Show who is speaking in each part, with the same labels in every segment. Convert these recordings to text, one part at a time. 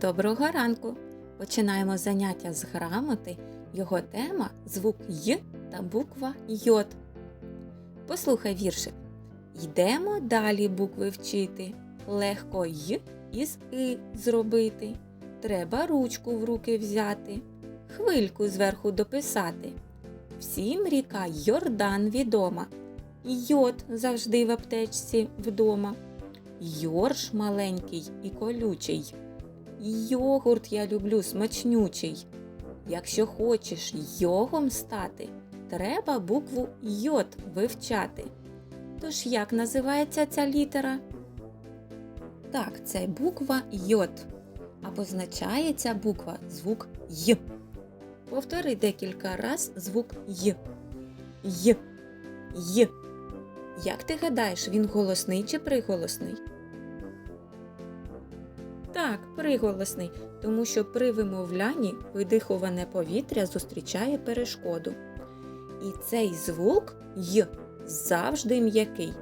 Speaker 1: Доброго ранку! Починаємо заняття з грамоти. Його тема звук Й та буква Йод. Послухай віршик. Йдемо далі букви вчити. Легко й із и зробити. Треба ручку в руки взяти, хвильку зверху дописати. Всім ріка Йордан відома. Йод завжди в аптечці вдома. Йорш маленький і колючий. Йогурт я люблю смачнючий. Якщо хочеш йогом стати, треба букву йод вивчати. Тож як називається ця літера? Так, це буква йод. А позначає ця буква звук Й. Повтори декілька раз звук Й. Й. Й. Як ти гадаєш, він голосний чи приголосний? Так, приголосний, тому що при вимовлянні видихуване повітря зустрічає перешкоду. І цей звук й завжди м'який.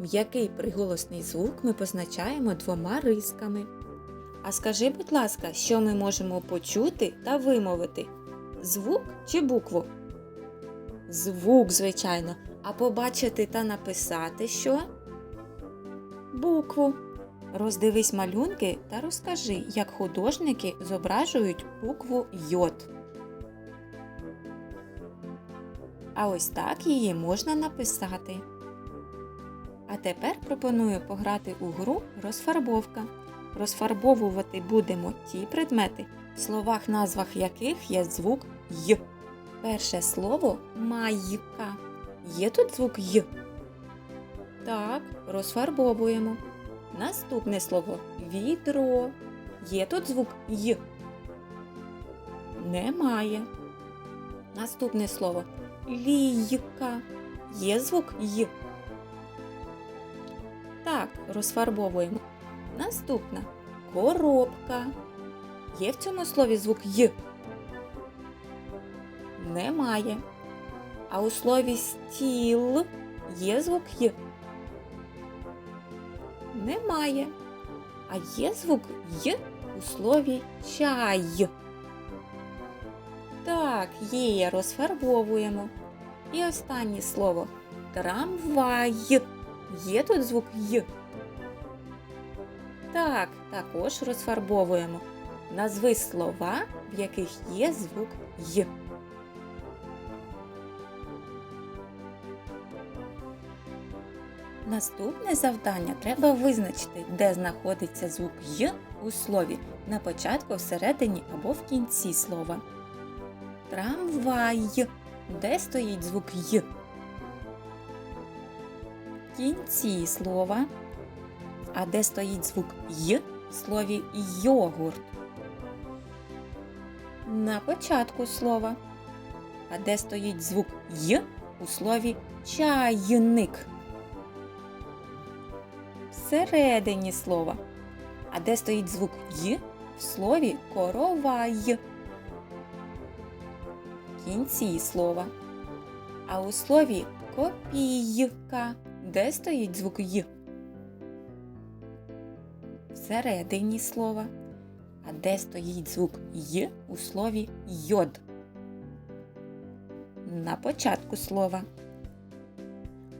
Speaker 1: М'який приголосний звук ми позначаємо двома рисками. А скажи, будь ласка, що ми можемо почути та вимовити? Звук чи букву? Звук, звичайно. А побачити та написати що? Букву. Роздивись малюнки та розкажи, як художники зображують букву Йод. А ось так її можна написати. А тепер пропоную пограти у гру розфарбовка. Розфарбовувати будемо ті предмети, в словах назвах яких є звук Й. Перше слово майка. Є тут звук Й? Так, розфарбовуємо. Наступне слово відро. Є тут звук Й? Немає. Наступне слово лійка. Є звук Й? Так, розфарбовуємо. Наступна коробка. Є в цьому слові звук Й? Немає. А у слові стіл є звук Й? Немає. А є звук Й у слові чай. Так, є, розфарбовуємо. І останнє слово трамвай. Є тут звук Й? Так, також розфарбовуємо. Назви слова, в яких є звук Й. Наступне завдання треба визначити, де знаходиться звук Й у слові на початку, всередині або в кінці слова. Трамвай. Де стоїть звук Й? В кінці слова. А де стоїть звук Й в слові йогурт? На початку слова. А де стоїть звук Й у слові чайник? Всередині слова. А де стоїть звук Й в слові коровай? В кінці слова. А у слові копійка. Де стоїть звук Й? Всередині слова. А де стоїть звук Й у слові йод? На початку слова.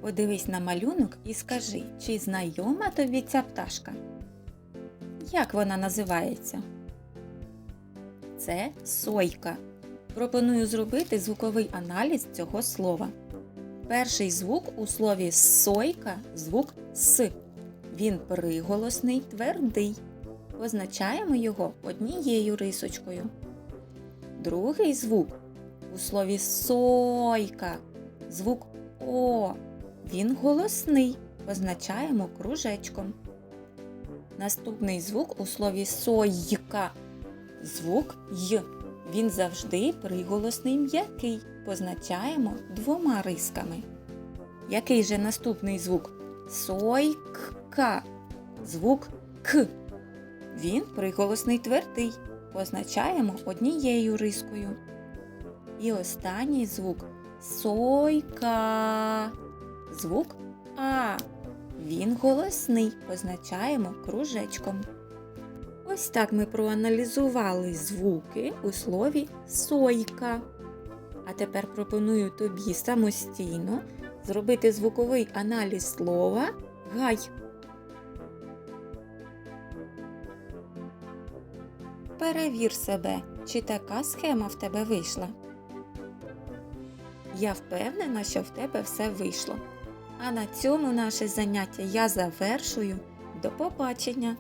Speaker 1: Подивись на малюнок і скажи, чи знайома тобі ця пташка? Як вона називається? Це сойка. Пропоную зробити звуковий аналіз цього слова. Перший звук у слові сойка звук С. Він приголосний, твердий. Позначаємо його однією рисочкою. Другий звук у слові сойка звук О. Він голосний. Позначаємо кружечком. Наступний звук у слові сойка. Звук Й. Він завжди приголосний м'який. Позначаємо двома рисками. Який же наступний звук? Сойка. Звук К. Він приголосний твердий. Позначаємо однією рискою. І останній звук сойка. Звук А. Він голосний. Позначаємо кружечком. Ось так ми проаналізували звуки у слові сойка. А тепер пропоную тобі самостійно зробити звуковий аналіз слова гай. Перевір себе, чи така схема в тебе вийшла. Я впевнена, що в тебе все вийшло. А на цьому наше заняття я завершую. До побачення!